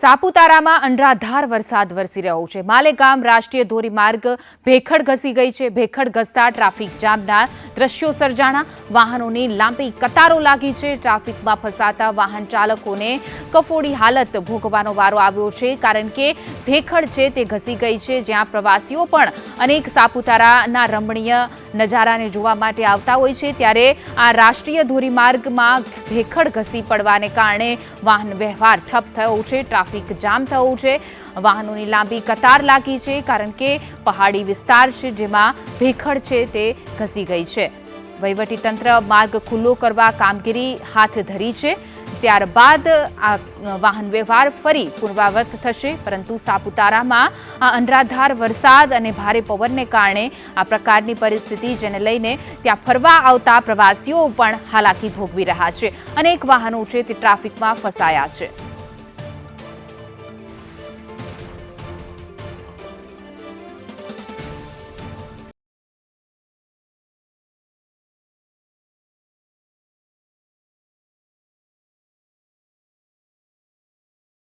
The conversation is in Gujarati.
સાપુતારામાં અંડરાધાર વરસાદ વરસી રહ્યો છે. માલેગામ રાષ્ટ્રીય ધોરીમાર્ગ ભેખડ ઘસી ગઈ છે. ભેખડ ઘસતા ટ્રાફિક જામના દ્રશ્યો સર્જાણા. વાહનોની લાંબી કતારો લાગી છે. ટ્રાફિકમાં ફસાતા વાહન ચાલકોને કફોડી હાલત ભોગવાનો વારો આવ્યો છે. કારણ કે ભેખડ છે તે ઘસી ગઈ છે. જ્યાં પ્રવાસીઓ પણ અનેક સાપુતારાના રમણીય નજારાને જોવા માટે આવતા હોય છે. ત્યારે આ રાષ્ટ્રીય ધોરીમાર્ગમાં ભેખડ ઘસી પડવાને કારણે વાહન વ્યવહાર ઠપ થયો છે. ટ્રાફિક જામ થયો છે. વાહનોની લાંબી કતાર લાગી છે. કારણ કે પહાડી વિસ્તાર છે જેમાં ભેખડ છે તે ઘસી ગઈ છે. વહીવટીતંત્ર માર્ગ ખુલ્લો કરવા કામગીરી હાથ ધરી છે. ત્યારબાદ આ વાહન વ્યવહાર ફરી પૂર્વાવત થશે, પરંતુ સાપુતારામાં આ અનરાધાર વરસાદ અને ભારે પવનને કારણે આ પ્રકારની પરિસ્થિતિ જેને લઈને ત્યાં ફરવા આવતા પ્રવાસીઓ પણ હાલાકી ભોગવી રહ્યા છે. અનેક વાહનો છે તે ટ્રાફિકમાં ફસાયા છે.